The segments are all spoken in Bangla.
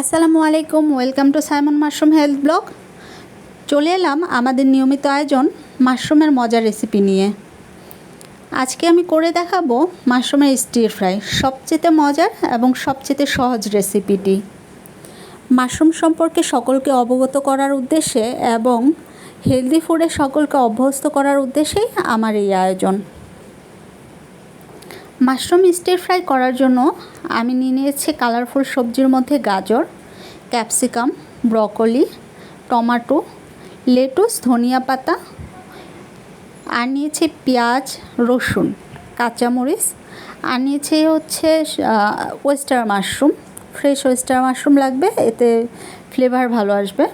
আসসালামু আলাইকুম, welcome to Simon mushroom health blog. চলে এলাম আমাদের নিয়মিত আয়োজন মাশরুমের মজার রেসিপি নিয়ে। আজকে আমি করে দেখাবো মাশরুমের স্টির ফ্রাই সবচেয়ে মজার এবং সবচেয়ে সহজ রেসিপিটি মাশরুম সম্পর্কে সকলকে অবগত করার উদ্দেশ্যে এবং হেলদি ফুডে সকলকে অভ্যস্ত করার উদ্দেশ্যেই আমার এই আয়োজন। মাশরুম স্টির ফ্রাই করার জন্য আমি নিয়ে নিয়েছি কালারফুল সবজির মধ্যে গাজর, ক্যাপসিকাম, ব্রকলি, টমাটো, লেটুস, ধনিয়া পাতা আর নিয়েছি পেঁয়াজ, রসুন, কাঁচামরিচ আর নিয়েছি হচ্ছে oyster mushroom fresh oyster mushroom লাগবে, এতে ফ্লেভার ভালো আসবে।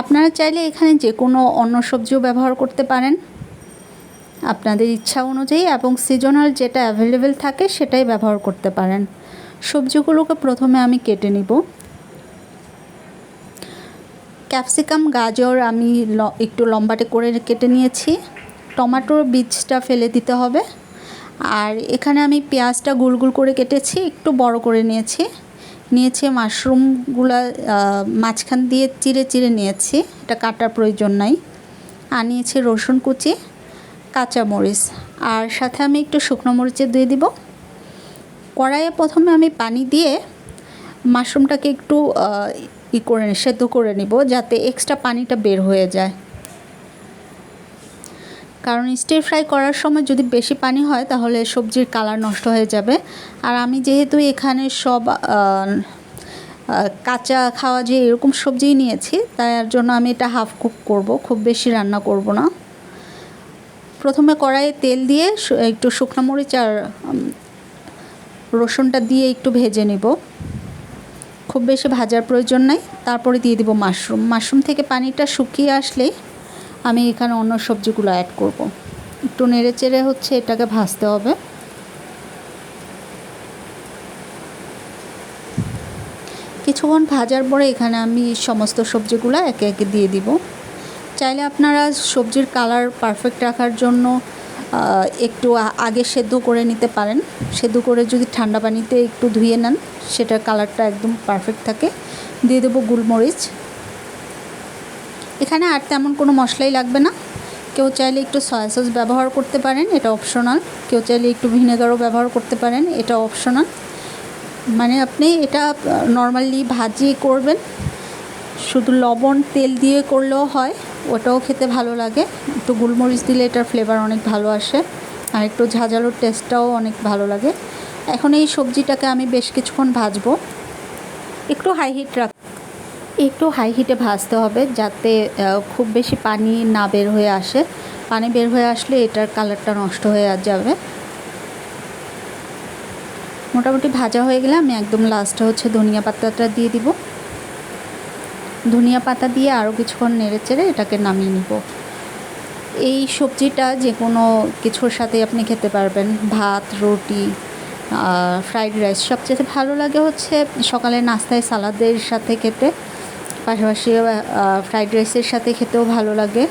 আপনারা চাইলে এখানে যে কোনো অন্য সবজিও ব্যবহার করতে পারেন। আপনাদের ইচ্ছা অনুযায়ী এবং সিজনাল যেটা অ্যাভেলেবেল থাকে সেটাই ব্যবহার করতে পারেন। সবজিগুলোকে প্রথমে আমি কেটে নিব। ক্যাপসিকাম, গাজর আমি একটু লম্বাটে করে কেটে নিয়েছি। টমাটোর বীজটা ফেলে দিতে হবে। আর এখানে আমি পেঁয়াজটা গুল গুল করে কেটেছি, একটু বড় করে নিয়েছি। নিয়েছি মাশরুমগুলো মাঝখান দিয়ে চিড়ে চিড়ে নিয়েছি, এটা কাটার প্রয়োজন নাই। আর রসুন কুচি। কাঁচামরিচ আর সাথে আমি একটু শুকনো মরিচের দিয়ে দিব। কড়াইয়ে প্রথমে আমি পানি দিয়ে মাশরুমটাকে একটু ই করে সেদ্ধ করে নিব, যাতে এক্সট্রা পানিটা বের হয়ে যায়। কারণ স্টির ফ্রাই করার সময় যদি বেশি পানি হয়, তাহলে সবজির কালার নষ্ট হয়ে যাবে। আর আমি যেহেতু এখানে সব কাঁচা খাওয়া যে এরকম সবজিই নিয়েছি, তার জন্য আমি এটা হাফ কুক করব, খুব বেশি রান্না করব না। প্রথমে কড়াইয়ে তেল দিয়ে একটু শুকনো মরিচ আর রসুনটা দিয়ে একটু ভেজে নেব। খুব বেশি ভাজার প্রয়োজন নাই। তারপরে দিয়ে দিব মাশরুম। মাশরুম থেকে পানিটা শুকিয়ে আসলেই আমি এখানে অন্য সবজিগুলো অ্যাড করব। একটু নেড়ে চেড়ে হচ্ছে এটাকে ভাজতে হবে। কিছুক্ষণ ভাজার পরে এখানে আমি সমস্ত সবজিগুলো একে একে দিয়ে দিব। চাইলে আপনারা সবজির কালার পারফেক্ট রাখার জন্য একটু আগে সেদ্ধ করে নিতে পারেন। সেদ্ধ করে যদি ঠান্ডা পানিতে একটু ধুয়ে নেন, সেটার কালারটা একদম পারফেক্ট থাকে। দিয়ে দেবো গোলমরিচ। এখানে আর তেমন কোনো মশলাই লাগবে না। কেউ চাইলে একটু সয়া সস ব্যবহার করতে পারেন, এটা অপশনাল কেউ চাইলে একটু ভিনেগারও ব্যবহার করতে পারেন, এটা অপশনাল মানে আপনি এটা নর্মালি ভাজি করবেন। শুধু লবণ, তেল দিয়ে করলেও হয়। ওটাও খেতে ভালো লাগে। একটু গোলমরিচ দিলে এটার ফ্লেভার অনেক ভালো আসে। আর একটু ঝাঁঝালোর টেস্টটাও অনেক ভালো লাগে। এখন এই সবজিটাকে আমি বেশ কিছুক্ষণ ভাজবো। একটু হাই হিট রাখ একটু হাই হিটে ভাজতে হবে যাতে খুব বেশি পানি না বের হয়ে আসে। পানি বের হয়ে আসলে এটার কালারটা নষ্ট হয়ে যাবে। মোটামুটি ভাজা হয়ে গেলে আমি একদম লাস্টে হচ্ছে ধনিয়া পাতাটা দিয়ে দিব। ধনিয়া পাতা দিয়ে আরও কিছুক্ষণ নেড়ে চেড়ে এটাকে নামিয়ে নিব। এই সবজিটা যে কোনো কিছুর সাথে আপনি খেতে পারবেন। ভাত, রুটি ফ্রাইড রাইস সবচেয়ে ভালো লাগে হচ্ছে সকালে নাস্তায় সালাদের সাথে খেতে। পাশাপাশি ফ্রাইড রাইসের সাথে খেতেও ভালো লাগে।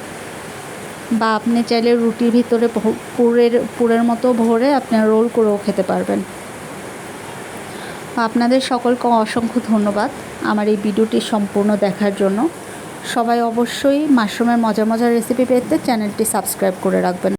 বা আপনি চাইলে রুটির ভিতরে পুরের পুরের মতো ভরে আপনি রোল করেও খেতে পারবেন। আপনাদের সকলকে অসংখ্য ধন্যবাদ আমার এই ভিডিওটি সম্পূর্ণ দেখার জন্য। সবাই অবশ্যই মাশরুমের মজা মজার রেসিপি পেতে চ্যানেলটি সাবস্ক্রাইব করে রাখবেন।